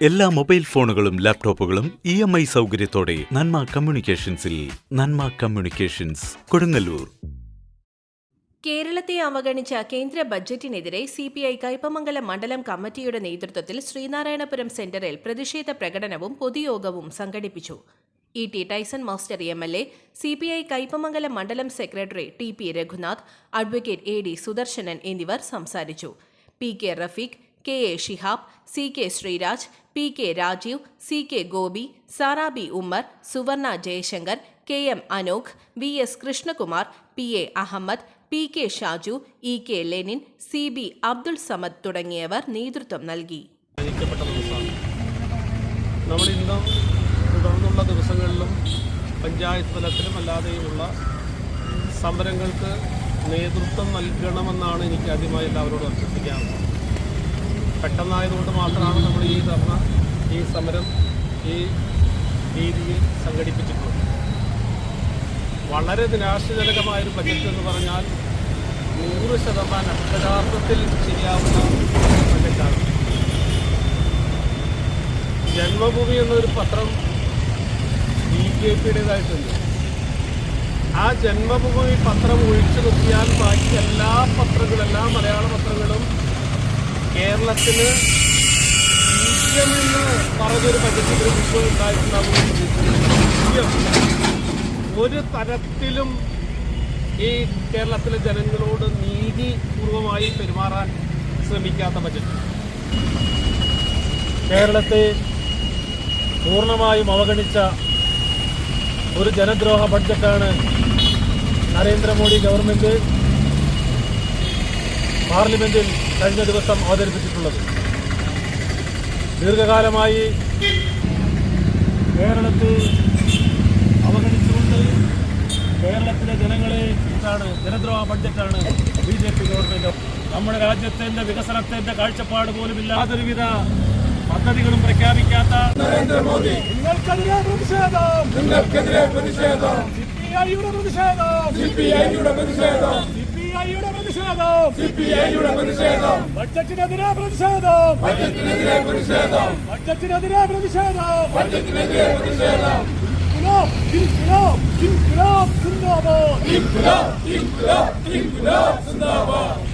എല്ലാ മൊബൈൽ ഫോണുകളും ലാപ്ടോപ്പുകളും ഇ എം ഐ സൗകര്യത്തോടെ നന്മ കമ്മ്യൂണിക്കേഷൻസിൽ നന്മ കമ്മ്യൂണിക്കേഷൻസ് കൊടുങ്ങല്ലൂർ. കേരളത്തെ അവഗണിച്ച കേന്ദ്ര ബജറ്റിനെതിരെ സി പി ഐ കയ്പമംഗലം മണ്ഡലം കമ്മിറ്റിയുടെ നേതൃത്വത്തിൽ ശ്രീനാരായണപുരം സെന്ററിൽ പ്രതിഷേധ പ്രകടനവും പൊതുയോഗവും സംഘടിപ്പിച്ചു. E T Tyson master M L A C P I Kaipamangalam മണ്ഡലം secretary T P Raghunath advocate A D Sudarsanan എന്നിവർ സംസാരിച്ചു. P K Rafeeq K A Shihab C K Sreeraj P K Rajeev C K Gopi Sarabi Ummer Suvarna Jayashankar K M Anokh V S Krishnakumar P A Ahammed P K Shaju E K Lenin C B Abdul Samad തുടങ്ങിയവർ നേതൃത്വം നൽകി. നമ്മൾ തുടർന്നുള്ള ദിവസങ്ങളിലും പഞ്ചായത്ത് തലത്തിലും അല്ലാതെയുമുള്ള സമരങ്ങൾക്ക് നേതൃത്വം നൽകണമെന്നാണ് എനിക്ക് ആദ്യമായി എല്ലാവരോടും അഭ്യർത്ഥിക്കാറുള്ളത്. പെട്ടെന്നായതുകൊണ്ട് മാത്രമാണ് നമ്മൾ ഈ ധർണ ഈ സമരം ഈ രീതിയിൽ സംഘടിപ്പിച്ചിട്ടുള്ളത്. വളരെ നിരാശജനകമായൊരു ബജറ്റ് എന്ന് പറഞ്ഞാൽ നൂറ് ശതമാനം അക്ഷരാർത്ഥത്തിൽ ശരിയാവുന്ന ബജറ്റാണ് ജന്മഭൂമി എന്നൊരു പത്രം ബി ജെ പിയുടേതായിട്ടുണ്ട്. ആ ജന്മഭൂമി പത്രം ഒഴിച്ചു നോക്കിയാൽ ബാക്കി എല്ലാ പത്രങ്ങളും എല്ലാ മലയാള കേരളത്തിന് സി പി എം എന്ന് പറഞ്ഞൊരു പ്രതീക്ഷിക്കുന്നു. ഒരു തരത്തിലും ഈ കേരളത്തിലെ ജനങ്ങളോട് നീതിപൂർവമായി പെരുമാറാൻ ശ്രമിക്കാത്ത ബജറ്റ് കേരളത്തെ പൂർണമായും അവഗണിച്ച ഒരു ജനദ്രോഹ ബഡ്ജറ്റാണ് നരേന്ദ്രമോദി ഗവൺമെന്റ് പാർലമെന്റിൽ കഴിഞ്ഞ ദിവസം അവതരിപ്പിച്ചിട്ടുള്ളത്. ദീർഘകാലമായി കേരളത്തെ അവഗണിച്ചുകൊണ്ട് കേരളത്തിലെ ജനങ്ങളെ ഇതാണ് ജനദ്രോഹ ബഡ്ജറ്റാണ് ബി ജെ പി ഗവൺമെന്റ്. നമ്മുടെ രാജ്യത്തിന്റെ വികസനത്തിന്റെ കാഴ്ചപ്പാട് പോലും ഇല്ലാതൊരുവിധ പദ്ധതികളും പ്രഖ്യാപിക്കാത്ത നരേന്ദ്രമോദി. നിങ്ങൾക്കെതിരെ പ്രതിഷേധം. നിങ്ങൾക്കെതിരെ പ്രതിഷേധം. സിപിഐയുടെ പ്രതിഷേധം. സിപിഐയുടെ പ്രതിഷേധം. സിപിഐയുടെ പ്രതിഷേധം. സിപിഐയുടെ പ്രതിഷേധം. ബഡ്ജറ്റിനെതിരെ പ്രതിഷേധം. ബഡ്ജറ്റിനെതിരെ പ്രതിഷേധം. ബഡ്ജറ്റിനെതിരെ പ്രതിഷേധം. ബഡ്ജറ്റിനെതിരെ പ്രതിഷേധം. ഇൻക്ലാബ് ഇൻക്ലാബ് ഇൻക്ലാബ് സിന്ദാബാദ്. ഇൻക്ലാബ് ഇൻക്ലാബ് ഇൻക്ലാബ് സിന്ദാബാദ്.